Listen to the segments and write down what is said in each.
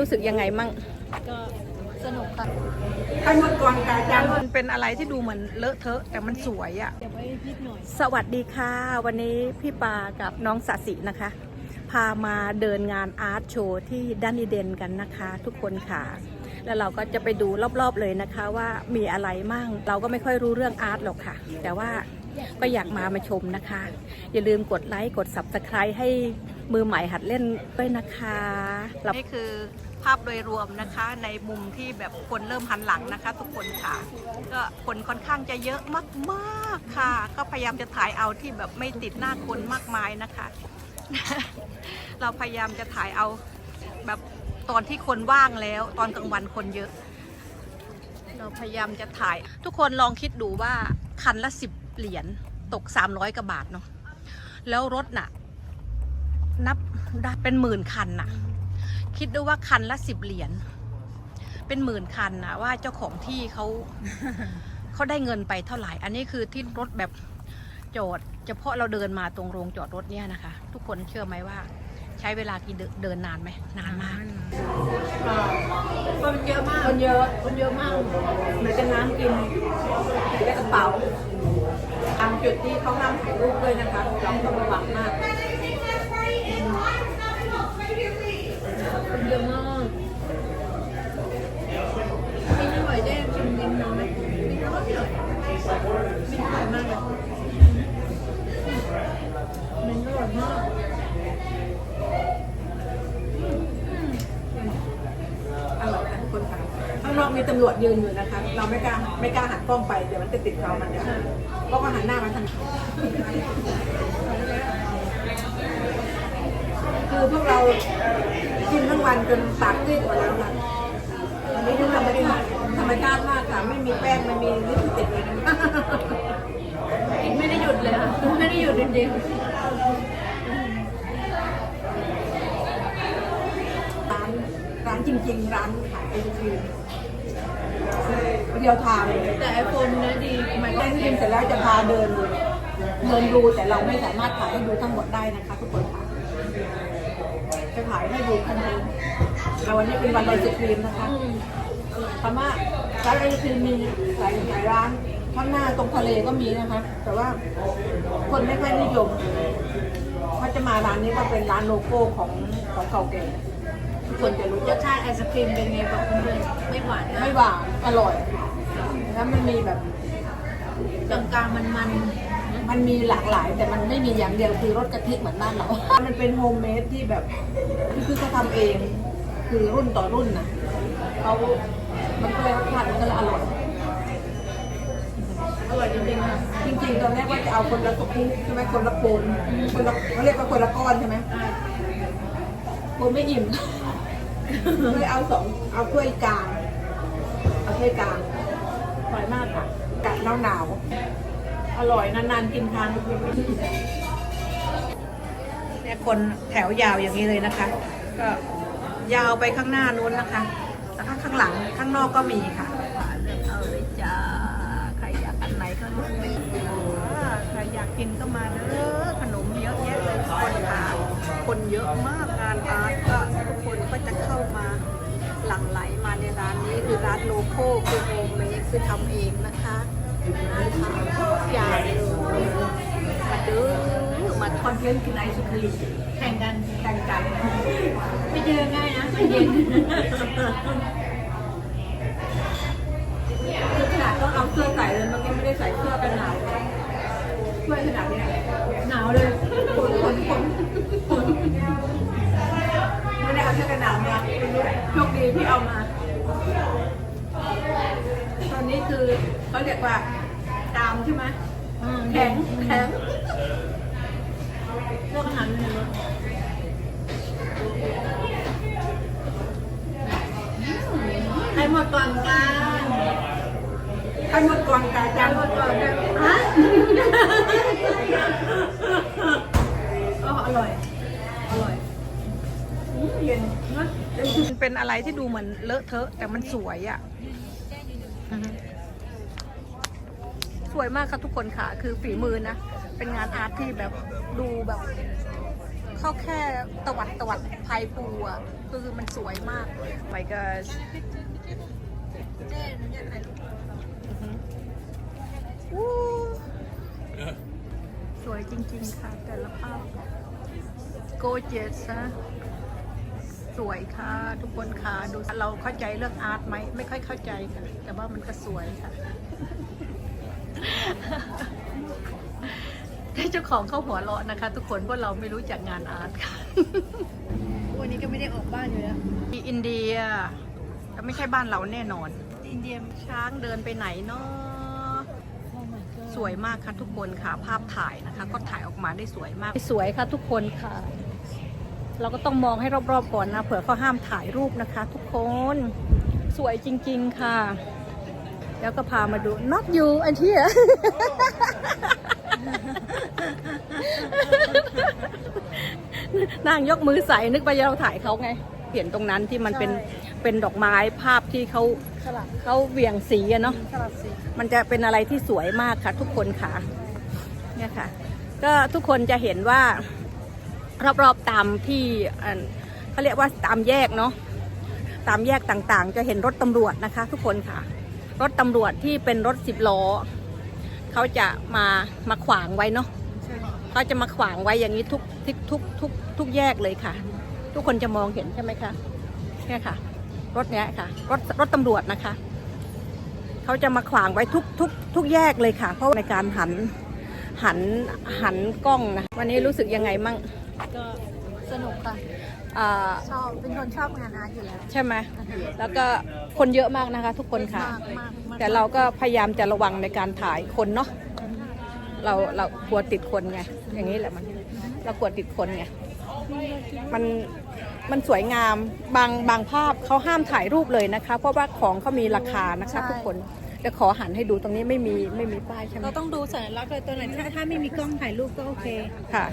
รู้สึกยังไงมั่งก็สนุกค่ะให้หมดก่อนกาจังมันเป็นอะไรที่ดูเหมือนเลอะเทอะแต่มันสวยอะเดี๋ยวไว้นิดหน่อย สวัสดีค่ะ วันนี้พี่ปากับน้องสาสินะคะ พามาเดินงานอาร์ตโชว์ที่ดันนีเดนกันนะคะ ทุกคนค่ะ แล้วเราก็จะไปดูรอบๆเลยนะคะ ว่ามีอะไรมั่ง เราก็ไม่ค่อยรู้เรื่องอาร์ตหรอกค่ะ แต่ว่าก็อยากมามาชมนะคะ อย่าลืมกดไลค์กด subscribe ให้มือใหม่หัดเล่นด้วยนะคะนี่คือ ภาพโดยรวมนะคะในมุมที่แบบคนเริ่มหันหลังนะคะ ทุกคนค่ะ ก็คนค่อนข้างจะเยอะมากๆค่ะ ก็พยายามจะถ่ายเอาที่แบบไม่ติดหน้าคนมากมายนะคะ เราพยายามจะถ่ายเอาแบบตอนที่คนว่างแล้ว ตอนกลางวันคนเยอะ เราพยายามจะถ่าย ทุกคนลองคิดดูว่าคันละสิบเหรียญตกสามร้อยกว่าบาทเนาะแล้วรถน่ะ นับได้เป็นหมื่นคันน่ะ คิดดูว่าคันละสิบเหรียญเป็นหมื่นคันนะว่าเจ้าของที่เขาเขาได้เงินไปเท่าไหร่ อันนี้คือที่รถแบบจอดเฉพาะเราเดินมาตรงโรงจอดรถเนี่ยนะคะ ทุกคนเชื่อไหมว่า ใช้เวลากี่เดินเดินนานไหมนานมากคนเยอะมากคนเยอะคนเยอะมากไหนจะน้ำกินและกระเป๋าตามจุดที่เขาห้ามถ่ายรูปด้วยนะคะเราต้องระวังมาก คนเยอะมากมีน้ำหอยแดงชิมนิดน้อยมีน้อยหน่อยมีอร่อยมากเลยมันอร่อยมากอร่อยนะทุกคนค่ะข้างนอกมีตำรวจยืนอยู่นะคะ เราไม่กล้าไม่กล้าหันกล้องไปเดี๋ยวมันจะติดเรามันจะก็ก็หันหน้ามาทางคือพวกเรา กินทั้งวันจนปากซีดหมดแล้วค่ะอันนี้คือธรรมชาติธรรมชาติมากค่ะ ไม่มีแป้งไม่มีลิปสติกเลยนะกินไม่ได้หยุดเลยค่ะไม่ได้หยุดจริงร้านร้านจริง ๆ ร้านขายไอศครีมเดียวทางๆแต่ไอโฟนเนื้อดีใหม่ไอก็ศครีมเสร็จแล้วจะพาเดินดูเดินดูแต่เราไม่สามารถถ่ายให้ดูทั้งหมดได้นะคะทุกคนค่ะ จะถ่ายให้ดูข้างในแต่วันนี้เป็นวันไอศครีมนะคะอืมธรรมะร้านไอศครีมมีหลายหลายร้าน ข้างหน้าตรงทะเลก็มีนะคะ แต่ว่าคนไม่ค่อยนิยมว่าจะมาร้านนี้ก็เป็นร้านโลโก้ของของเก่าแก่ทุกคนจะรู้รจัสกชาติไอศครีมเป็นไงบอกเพื่อนๆไม่หวานนะไม่หวานอร่อยแล้วมันมีแบบกลางๆมัน มันมีหลากหลาย แต่มันไม่มีอย่างเดียวคือรสกะทิเหมือนบ้านเรา มันเป็นโฮมเมดที่แบบที่คือเขาทำเอง คือรุ่นต่อรุ่นน่ะเขามันก็เลยรสชาติมันก็เลยอร่อยๆอร่อยจริงๆค่ะจริงๆตอนแรกว่าจะเอาคนละกระปุกใช่ไหมคนละโคนคนละเขาเรียกว่าคนละก้อนใช่ไหมโคนไม่อิ่มเลยเอาสองเอาถ้วยกลางเอาถ้วยกลางอร่อยมากค่ะกะหนาวหนาวๆ อร่อยนานๆกินครั้งเนี่ยคนแถวยาวอย่างนี้เลยนะคะ ก็ยาวไปข้างหน้านู้นนะคะแล้วก็ข้างหลังข้างนอกก็มีค่ะเลือกเอาเลยจ้าใครอยากอันไหนก็เลือกเลยใครอยากกินก็มาเด้อขนมเยอะแยะเลยคนค่ะคนเยอะมากงานอาร์ตก็ทุกคนก็จะเข้ามาหลั่งไหลมาในร้านนี้คือร้านโลโก้คือโฮมเมดคือทำเองนะคะ อย่าเลยมาเด้อมาคอนเทนต์กินไอศครีมแข่งกันแข่งกันไม่เจอง่ายนะใจเย็นคือขนาดต้องเอาเสื้อใส่เลยมื่อกี้ไม่ได้ใส่เสื้อกันหนาวช่วยขนาดนี้หนาวเลยฝนฝนฝนฝนไม่ได้เอาเสื้อกันหนาวมาโชคดีที่เอามา คือเขาเรียกว่าตามใช่ไหมอืมแข็งแข็งเลือกอาหารในรถให้หมดก่อนกันให้หมดก่อนกาจังหมดก่อนกันฮะก็อร่อย อร่อยเย็นนะมันเป็นอะไรที่ดูเหมือนเลอะเทอะแต่มันสวยอะอือฮึส วยมากค่ะทุกคนค่ะ คือฝีมือนะ เป็นงานอาร์ตที่แบบดูแบบเขาแค่ตวัดตวัดภายปูอะคือมันสวยมาก my gosh เจ๊หนูอยากถ่ายรูปอู้สวยจริงๆค่ะ แต่ละภาพ gorgeous นะสวยค่ะทุกคนค่ะ ดูเราเข้าใจเรื่องอาร์ตไหม ไม่ค่อยเข้าใจค่ะ แต่ว่ามันก็สวยค่ะ เจ้าของเขาหัวเราะนะคะ ทุกคนเพราะเราไม่รู้จักงานอาร์ตค่ะ วันนี้ก็ไม่ได้ออกบ้านอยู่แล้วที่อินเดียแต่ไม่ใช่บ้านเราแน่นอน อินเดียช้างเดินไปไหนเนาะโอ้ my god สวยมากค่ะทุกคนค่ะ ภาพถ่ายนะคะ ก็ถ่ายออกมาได้สวยมาก สวยค่ะทุกคนค่ะ เราก็ต้องมองให้รอบๆก่อนนะเผื่อเขาห้ามถ่ายรูปนะคะ ทุกคน สวยจริง ๆ ค่ะ แล้วก็พามาดู not you อันที่นางยกมือใส่นึกไปเราถ่ายเขาไงเห็นตรงนั้นที่มันเป็นใช่เป็นดอกไม้ภาพที่เขาสลับเขาเหวี่ยงสีอะเนาะสลับสีมันจะเป็นอะไรที่สวยมากค่ะทุกคนค่ะ เนี่ยค่ะ ก็ทุกคนจะเห็นว่ารอบๆตามที่อันเขาเรียกว่าตามแยกเนาะตามแยกต่างๆ จะเห็นรถตำรวจนะคะ ทุกคนค่ะ รถตำรวจที่เป็นรถสิบล้อเขาจะมามาขวางไว้เนาะใช่เขาจะมาขวางไว้อย่างนี้ทุกทุกทุกทุกทุกแยกเลยค่ะ ทุกคนจะมองเห็นใช่ไหมคะเนี่ยค่ะ รถเนี้ยค่ะ รถรถตำรวจนะคะเขาจะมาขวางไว้ทุกทุกทุกแยกเลยค่ะ เพราะในการหันหันหันกล้องนะวันนี้รู้สึกยังไงมั่งก็สนุกค่ะ อ่าชอบเป็นคนชอบงานอาร์ตอยู่แล้ว ใช่ไหมแล้วก็คนเยอะมากนะคะ ทุกคนค่ะ มากมากมากแต่เราก็พยายามจะระวังในการถ่ายคนเนาะเราเรากลัวติดคนไงอย่างนี้แหละมัน เรากลัวติดคนไงมันมันสวยงามบางบางภาพเขาห้ามถ่ายรูปเลยนะคะ เพราะว่าของเขามีราคานะคะทุกคนแต่ขอหันให้ดูตรงนี้ไม่มีไม่มีป้ายใช่ไหมเราต้องดูสัญลักษณ์เลยตัวไหนถ้าถ้าไม่มีกล้องถ่ายรูปก็โอเคค่ะ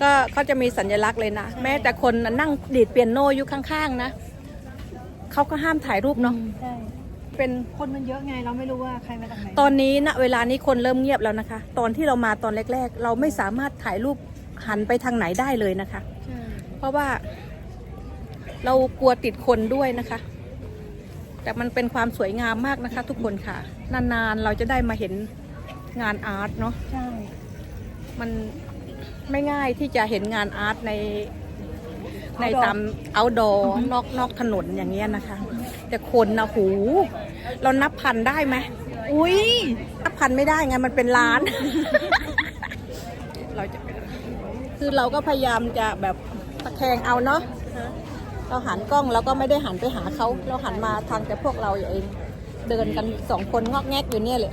ก็เขาจะมีสัญลักษณ์เลยนะ แม้แต่คนนั่งดีดเปียโนอยู่ข้างๆนะเขาก็ห้ามถ่ายรูปเนาะใช่เป็นคนมันเยอะไงเราไม่รู้ว่าใครมาจากไหนตอนนี้ณเวลานี้คนเริ่มเงียบแล้วนะคะ ตอนที่เรามาตอนแรก ๆ เราไม่สามารถถ่ายรูปหันไปทางไหนได้เลยนะคะ ใช่เพราะว่า เรากลัวติดคนด้วยนะคะ แต่มันเป็นความสวยงามมากนะคะ ทุกคนค่ะ นานๆเราจะได้มาเห็นงานอาร์ตเนาะใช่มัน ไม่ง่ายที่จะเห็นงานอาร์ตในในตามเอาดอนอกนอกถนนอย่างเงี้ยนะคะ แต่คนนะหู เรานับพันได้ไหมอุ้ยนับพันไม่ได้ไงมันเป็นล้าน เราจะคือเราก็พยายามจะแบบตะแคงเอาเนาะเราหันกล้องเราก็ไม่ได้หันไปหาเขาเราหันมาทางแต่พวกเราเอง เดินกันสองคนงอกแงกอยู่เนี่ยเลย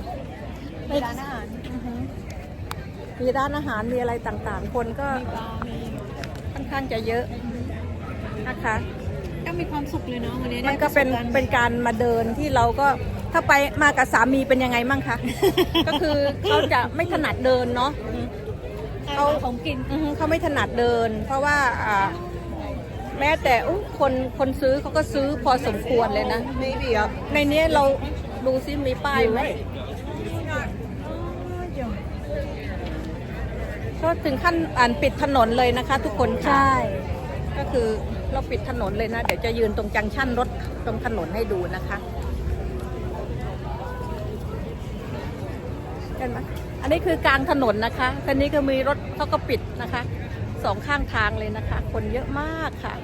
ในร้นอาหาร มีร้านอาหารมีอะไรต่างๆ คนก็มีปลามีค่อนข้างจะเยอะนะคะ ก็มีความสุขเลยเนาะวันนี้ได้มันก็เป็นระสบารณ์เป็นการมาเดินที่เราก็ถ้าไปมากับสามีเป็นยังไงมั่งคะ ก็คือเขาจะไม่ถนัดเดินเนาะเอาของกินอือฮึเขาไม่ถนัดเดิน เพราะว่าอ่าแม้แต่อุ๊ยคนคนซื้อเขาก็ซื้อพอสมควรเลยนะในนี้เราดูซิมีป้ายไหม ก็ถึงขั้นอ่านปิดถนนเลยนะคะ ทุกคนค่ะใช่ ก็คือเราปิดถนนเลยนะ เดี๋ยวจะยืนตรงจังชั่นรถตรงถนนให้ดูนะคะเห็นไหมอันนี้คือกลางถนนนะคะคันนี้ก็มีรถเขาก็ปิดนะคะ สองข้างทางเลยนะคะ คนเยอะมากค่ะ